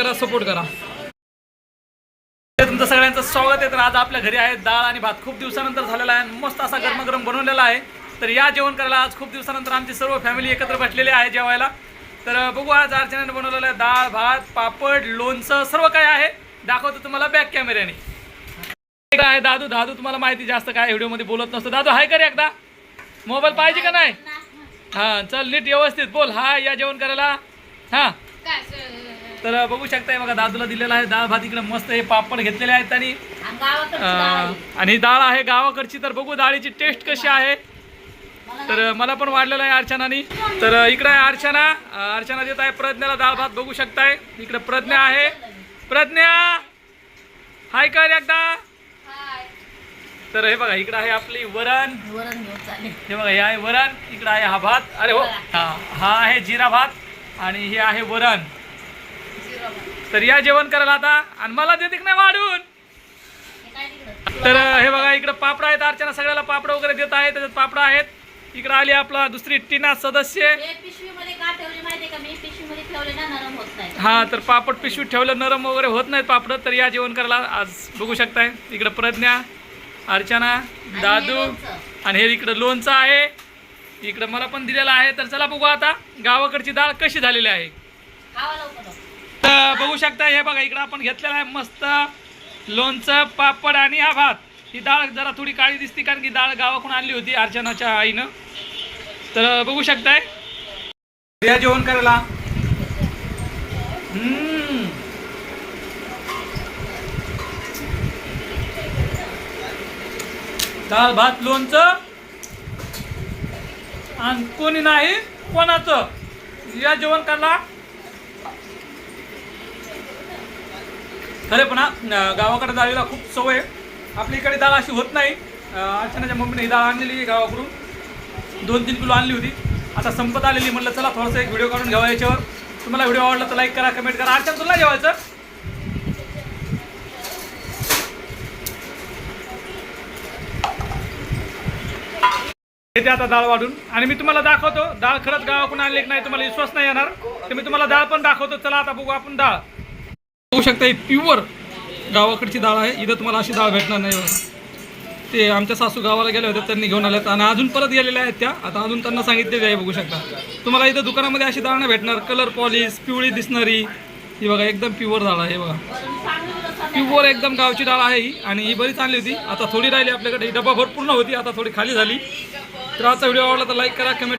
करा सपोर्ट करा. तुमचं सगळ्यांचं स्वागत आहे. तर आज आपल्या घरी आहे डाळ आणि भात. खूप दिवसानंतर झालेला आहे. मस्त असा गरमागरम बनवलेला आहे. तर या जेवण करायला आज खूप दिवसानंतर आमची सर्व फॅमिली एकत्र बसलेली आहे जेवायला. तर बघू आज अर्चनाने बनवलेलं आहे डाळ भात पापड लोणचं सर्व काय आहे. दाखवतो तुम्हाला बॅक कॅमेऱ्याने इकडं आहे दादू. दादू तुम्हाला माहिती जास्त काय व्हिडिओमध्ये बोलत नसतो. दादू हाय कर एकदा. मोबाईल पाहिजे का नाही? हां चल नीट व्यवस्थित बोल. हाय या जेवण करायला. हां. तर बघू शकताय बघा दादूला दिलेला आहे डाळ भात. इकडे मस्त हे पापड घेतलेले आहेत आणि आणि डाळ आहे. गावाकडची. तर बघू डाळीची टेस्ट कशी आहे. तर मला पण वाढलेलं आहे अर्चनानी तर इकडे आहे अर्चना. अर्चना देत आहे प्रज्ञाला डाळ भात. बघू शकताय. इकडे प्रज्ञा आहे. प्रज्ञा! हाय कर एकदा? तर हे बघा इकडे आहे आपली वरण. वरण हे बघा हे आहे वरण. इकडे आहे हा भात. अरे हो. हा हा आहे जिरा भात. आणि हे आहे वरण. तर या जेवण करायला आता आणि मला देते नाही वाढून? तर हे बघा इकडे पापड आहेत अर्चना सगळ्याला पापड वगैरे देत आहे त्याच्यात पापड आहेत. इकडे आली आपला दुसरी टीना सदस्य. हे हा तर पापड पिशवीत ठेवलं नरम वगैरे होत नाहीत पापड. तर या जेवण करायला आज बघू शकताय. इकडे प्रज्ञा अर्चना दादू. आणि हे इकडं लोणचं आहे. इकडं मला पण दिलेलं आहे. तर चला बघू आता गावाकडची डाळ कशी झालेली आहे. बघू शकता हे बघा इकडं आपण घेतलेलं आहे मस्त लोणचं पापड आणि हा भात. ही डाळ जरा थोडी काळी दिसते कारण की डाळ गावाकडून आणली होती अर्चनाच्या आईनं. तर बघू शकताय. या जेवण करायला. डाळ भात लोणचं. आणि कोणी नाही कोणाचं? या जेवण करायला. खरे पण गावाकडे डाळीला खूप सवय आहे. आपल्या इकडे डाळ अशी होत नाही. अर्चनाच्या मम्मीने ही डाळ आणलेली आहे गावाकडून. दोन तीन किलो आणली होती. आता संपत आलेली म्हटलं चला थोडंसं एक व्हिडिओ काढून घ्यावा याच्यावर. तुम्हाला व्हिडिओ आवडला तर लाईक करा कमेंट करा. अर्चना तुला जेवायचं? येते आता डाळ वाढून. आणि मी तुम्हाला दाखवतो. डाळ खरंच गावाकडून आणली नाही तुम्हाला विश्वास नाही येणार. तर मी तुम्हाला डाळ पण दाखवतो. चला आता बघू आपण डाळ बघू शकता ही प्युअर गावाकडची डाळ आहे. इथं तुम्हाला अशी डाळ भेटणार नाही. बघा. ते आमच्या सासू गावाला गेले होते त्यांनी घेऊन आल्यात आणि अजून परत गेलेल्या आहेत त्या. आता अजून त्यांना सांगितलेली आहे बघू शकता. तुम्हाला इथं दुकानामध्ये अशी डाळ नाही भेटणार. कलर पॉलिश पिवळी दिसणारी. ही बघा एकदम प्युअर डाळ आहे बघा. प्युअर एकदम गावची डाळ आहे ही आणि ही बरी चांगली होती. आता थोडी राहिली आपल्याकडे. ही डबा भरपूर्ण होती आता थोडी खाली झाली. तर आजचा व्हिडिओ आवडला तर लाईक करा कमेंट